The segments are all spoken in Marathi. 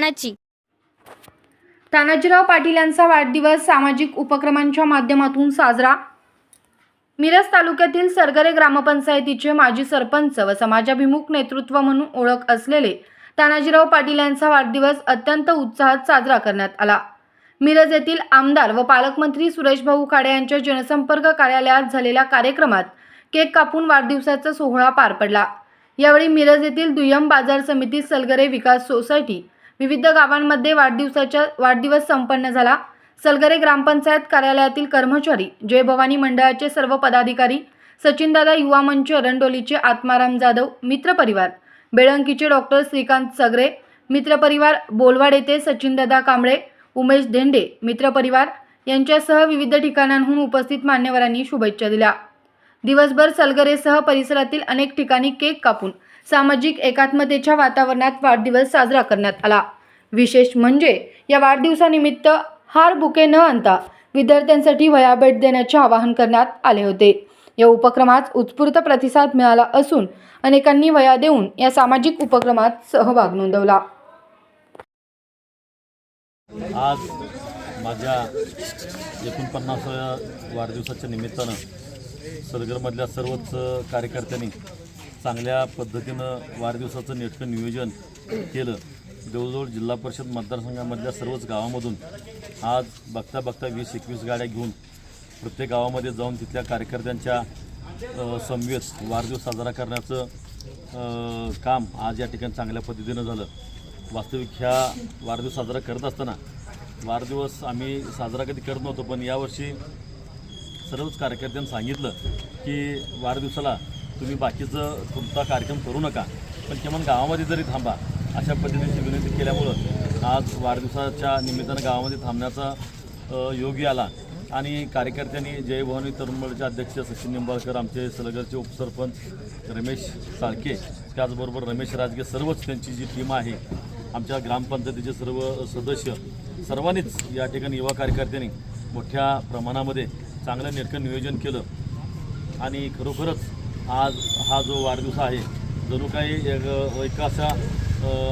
मानाची. तानाजीराव पाटील यांचा वाढदिवस सामाजिक उपक्रमांच्या माध्यमातून साजरा. मिरज तालुक्यातील सरगरे ग्रामपंचायतीचे माजी सरपंच व समाजाभिमुख नेतृत्व म्हणून ओळख असलेले तानाजीराव पाटील यांचा वाढदिवस अत्यंत उत्साहात साजरा करण्यात आला. मिरज येथील आमदार व पालकमंत्री सुरेश भाऊ खाडे यांच्या जनसंपर्क कार्यालयात झालेल्या कार्यक्रमात केक कापून वाढदिवसाचा सोहळा पार पडला. यावेळी मिरज येथील दुय्यम बाजार समिती सलगरे विकास सोसायटी विविध गावांमध्ये वाढदिवसाच्या वाढदिवस संपन्न झाला. सलगरे ग्रामपंचायत कार्यालयातील कर्मचारी जय भवानी मंडळाचे सर्व पदाधिकारी सचिनदादा युवा मंच एरंडोलीचे आत्माराम जाधव मित्रपरिवार बेळंकीचे डॉक्टर श्रीकांत सगरे मित्रपरिवार बोलवाड येथे सचिनदादा कांबळे उमेश धेंडे मित्रपरिवार यांच्यासह विविध ठिकाणांहून उपस्थित मान्यवरांनी शुभेच्छा दिल्या. दिवसभर सलगरेसह परिसरातील अनेक ठिकाणी केक कापून सामाजिक एकात्मतेच्या वातावरणात वाढदिवस साजरा करण्यात आला. विशेष म्हणजे या वाढदिवसानिमित्त हार बुके न आणता विद्यार्थ्यांसाठी वया भेट देण्याचे आवाहन करण्यात आले होते. या उपक्रमात उत्स्फूर्त प्रतिसाद मिळाला असून अनेकांनी वया देऊन या सामाजिक उपक्रमात सहभाग नोंदवला. आज माझ्या एकोणपन्नासाव्या वाढदिवसाच्या निमित्तानं सदगरमधल्या सर्वच कार्यकर्त्यांनी चांगल्या पद्धतीनं वाढदिवसाचं नेटकं नियोजन केलं. जवळजवळ जिल्हा परिषद मतदारसंघामधल्या सर्वच गावामधून आज बघता बघता वीस एकवीस गाड्या घेऊन प्रत्येक गावामध्ये जाऊन तिथल्या कार्यकर्त्यांच्या समवेत वाढदिवस साजरा करण्याचं काम आज या ठिकाणी चांगल्या पद्धतीनं झालं. वास्तविक ह्या वाढदिवस साजरा करत असताना वाढदिवस आम्ही साजरा कधी करत नव्हतो पण यावर्षी सर्वच कार्यकर्त्यांनी सांगितलं की वाढदिवसाला तुम्ही बाकीचं तुमचा कार्यक्रम करू नका. पण किमान गावामध्ये जरी थांबा अशा पद्धतीची विनंती केल्यामुळं आज वाढदिवसाच्या निमित्तानं गावामध्ये थांबण्याचा योगी आला. आणि कार्यकर्त्यांनी जय भवानी तरुण मंडळाचे अध्यक्ष सचिन निंबाळकर आमचे सलगरचे उपसरपंच रमेश साळके त्याचबरोबर रमेश राजगे सर्वच त्यांची जी टीम आहे आमच्या ग्रामपंचायतीचे सर्व सदस्य सर्वांनीच या ठिकाणी युवा कार्यकर्त्यांनी मोठ्या प्रमाणामध्ये चांगलं नेटकं नियोजन केलं. आणि खरोखरच आज हा जो वाढदिवस आहे जणू काही एक एका असा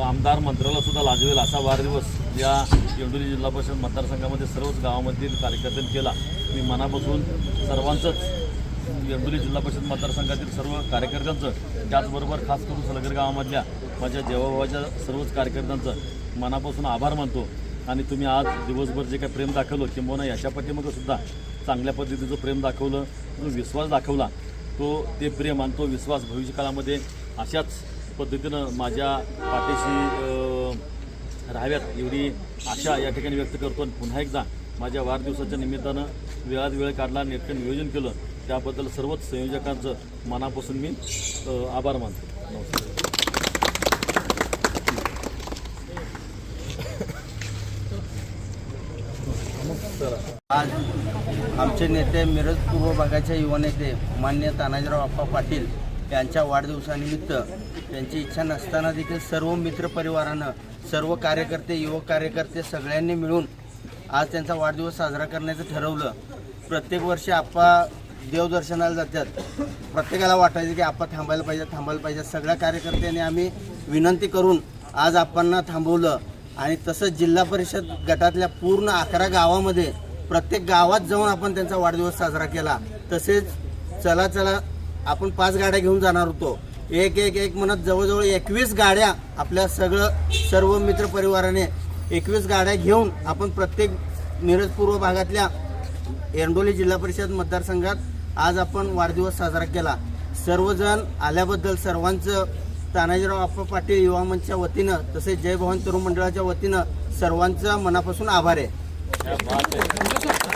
आमदार मंत्र्यालासुद्धा लाजवेल असा वाढदिवस या येंडोली जिल्हा परिषद मतदारसंघामध्ये सर्वच गावामधील कार्यकर्त्यांनी केला. मी मनापासून सर्वांचंच येंडोली जिल्हा परिषद मतदारसंघातील सर्व कार्यकर्त्यांचं त्याचबरोबर खास करून सलगर गावामधल्या माझ्या जेवाभावाच्या सर्वच कार्यकर्त्यांचं मनापासून आभार मानतो. आणि तुम्ही आज दिवसभर जे काही प्रेम दाखवलं किंबहुना याच्या पाठीमागं सुद्धा चांगल्या पद्धतीचं प्रेम दाखवलं विश्वास दाखवला. तो ते प्रेम आणि तो विश्वास भविष्य काळामध्ये अशाच पद्धतीनं माझ्या पाठीशी राहाव्यात एवढी आशा या ठिकाणी व्यक्त करतो. आणि पुन्हा एकदा माझ्या वाढदिवसाच्या निमित्तानं वेळात वेळ काढला नेटकं नियोजन केलं त्याबद्दल सर्वच संयोजकांचं मनापासून मी आभार मानतो. नमस्कार. आज आमचे नेते मिरज पूर्व भागाचे युवा नेते मान्य तानाजीराव आप्पा पाटील यांच्या वाढदिवसानिमित्त त्यांची इच्छा नसताना देखील सर्व मित्रपरिवारानं सर्व कार्यकर्ते युवक कार्यकर्ते सगळ्यांनी मिळून आज त्यांचा वाढदिवस साजरा करण्याचं ठरवलं. प्रत्येक वर्षी आप्पा देवदर्शनाला जातात. प्रत्येकाला वाटायचं की आप्पा थांबायला पाहिजे थांबायला पाहिजे. सगळ्या कार्यकर्त्यांनी आम्ही विनंती करून आज आप्पांना थांबवलं. आणि तसंच जिल्हा परिषद गटातल्या पूर्ण अकरा गावामध्ये प्रत्येक गावात जाऊन आपण त्यांचा वाढदिवस साजरा केला. तसेच चला चला आपण पाच गाड्या घेऊन जाणार होतो. एक एक एक म्हणत जवळजवळ एकवीस गाड्या आपल्या सगळं सर्व मित्रपरिवाराने एकवीस गाड्या घेऊन आपण प्रत्येक मिरज पूर्व भागातल्या एरंडोली जिल्हा परिषद मतदारसंघात आज आपण वाढदिवस साजरा केला. सर्वजण आल्याबद्दल सर्वांचं तानाजीराव आप्पा पाटील युवा मंचच्या वतीनं तसेच जय भवन तरुण मंडळाच्या वतीनं सर्वांचा मनापासून आभार आहे. É, bate.